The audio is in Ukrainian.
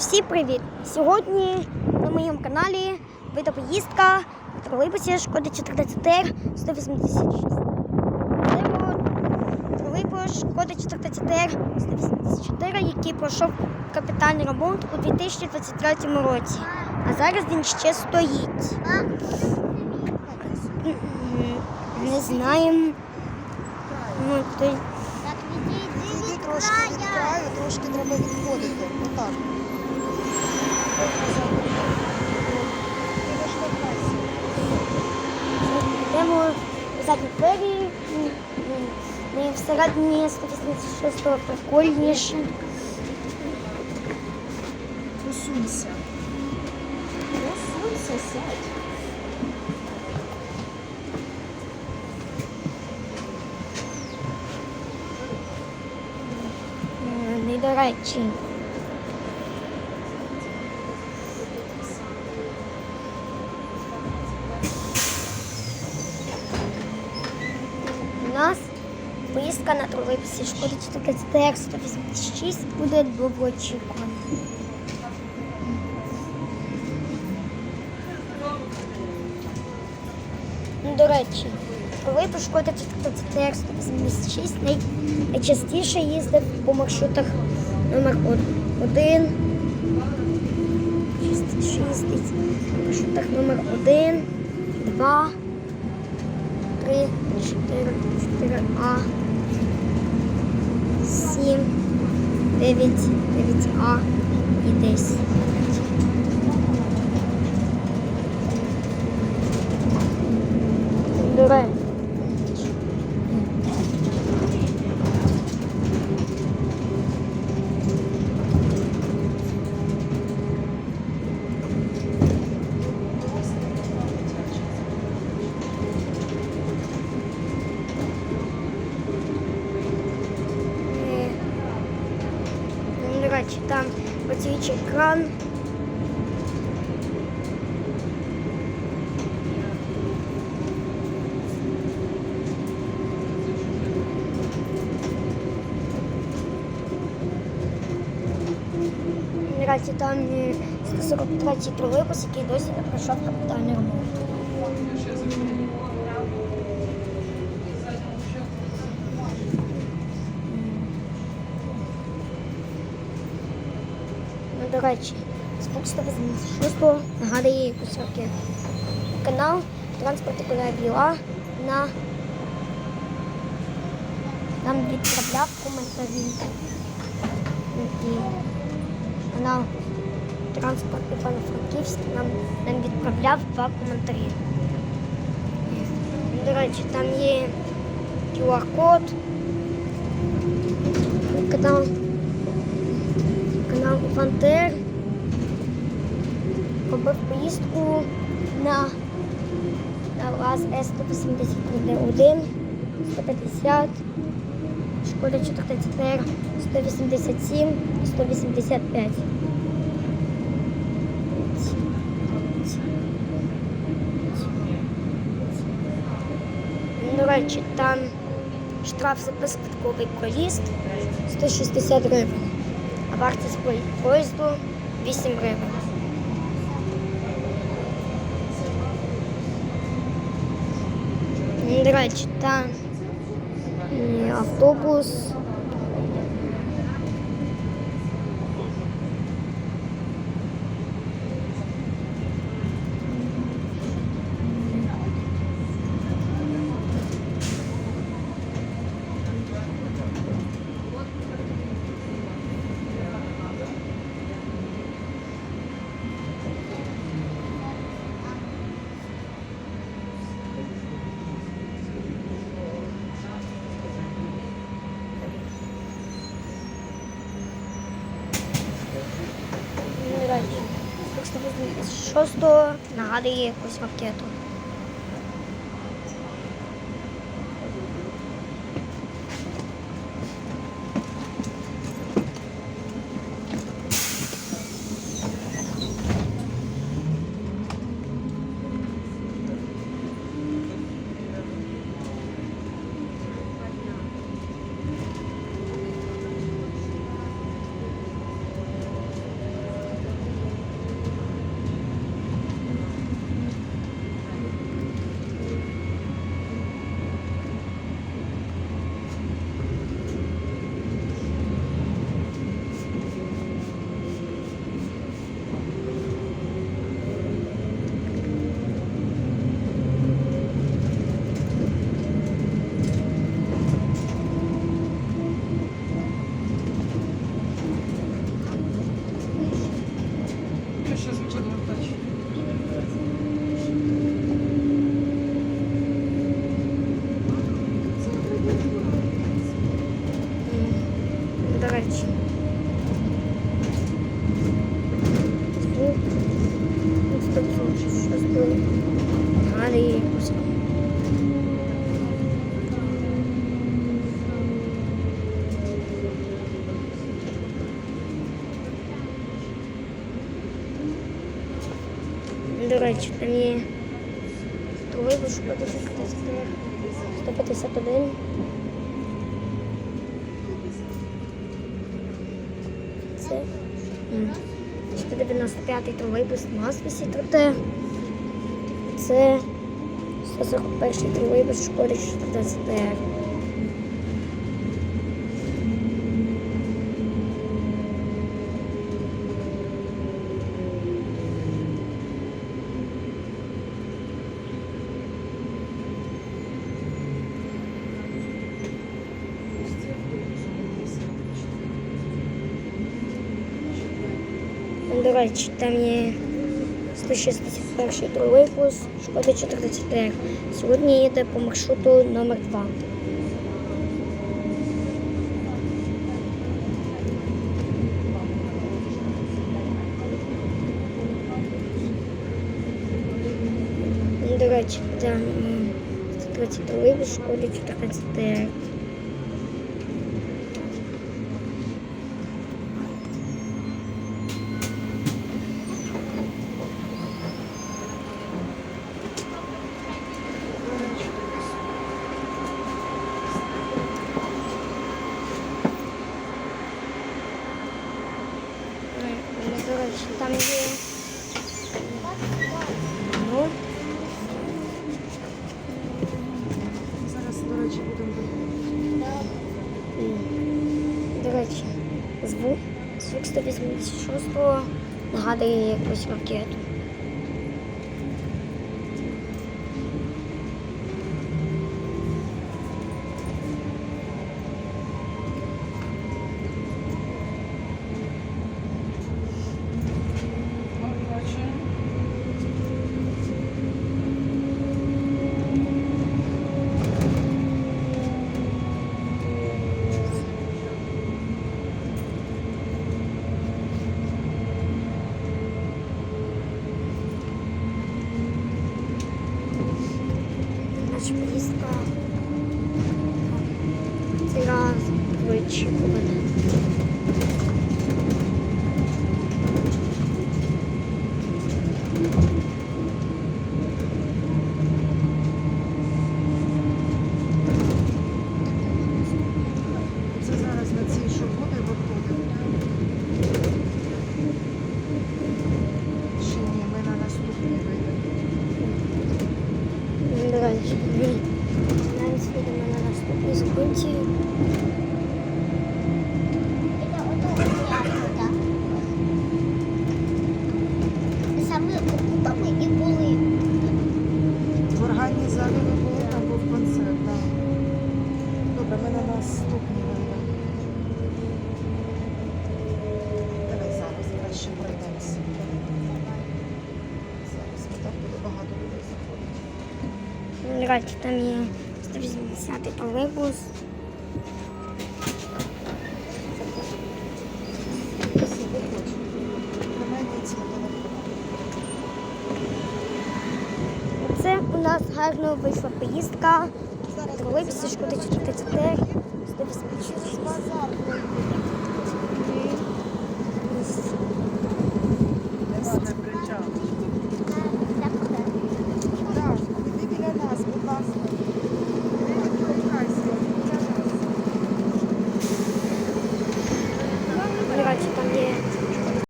Всім привіт! Сьогодні на моєму каналі вийде поїздка в тролейбусі Шкода 14 р 186. Йдемо тролейбус Шкода 14 р 184, який пройшов капітальний ремонт у 2023 році. А зараз він ще стоїть. Не знаємо. Ну, то... Так відійди трошки від трошки треба відходити. Йдемо задні двері. Ми всередині 186 прикольніше. Посунься. Посунься, сядь. Не до речі. У нас Шкода 14 186 буде довгоочікувана. Ну, До речі, тролейбус Шкода 14 186 най- найчастіше їздив по маршрутах номер 1. Частіше їздить по маршрутах номер 1, 2, 3, 4, 4А, 7, 9, 9А і 10. До речі. Е, речі, там оцей екран. До речі, там е, 143 тролейбус, який досі не пройшов капітальний ремонт. Речі, спок 186 нагадує якусь ракету. Канал Транспорт Коля Біла на нам відправляв коментарі. І канал Транспорт Івано-Франківськ нам, нам відправляв два коментарі. До речі, там є QR-код. Канал Івантер робив поїздку на, ЛАЗ С-181, 150, Шкода 14 187 і 185. До речі, там штраф за безпадковий проїзд 160 гривень, вартість пої- поїзду 8 гривень. До речі, там автобус. До речі, 186 нагадує якусь ракету. Речі. Звук. Інструкцію, щось було. Далі якось. До речі, там є тролейбус, що 151. 195-й тролейбус в Маспісі тут. Це 141-й тролейбус в школі 14. До речі, там є 161 тролейбус, шкода 14 ТР. Сьогодні їде по маршруту номер 2. До речі, там м, 130 тролейбус, шкода 14 ТР. Ну, до речі, там є. Ну, Зараз, до речі, будемо до речі, звук, звук 186 нагадує якусь ракету. 去。Заходить. Там є 180 тролейбус. Це у нас гарно вийшла поїздка. Тролейбуси шкода 44, 186. базар пройдемо.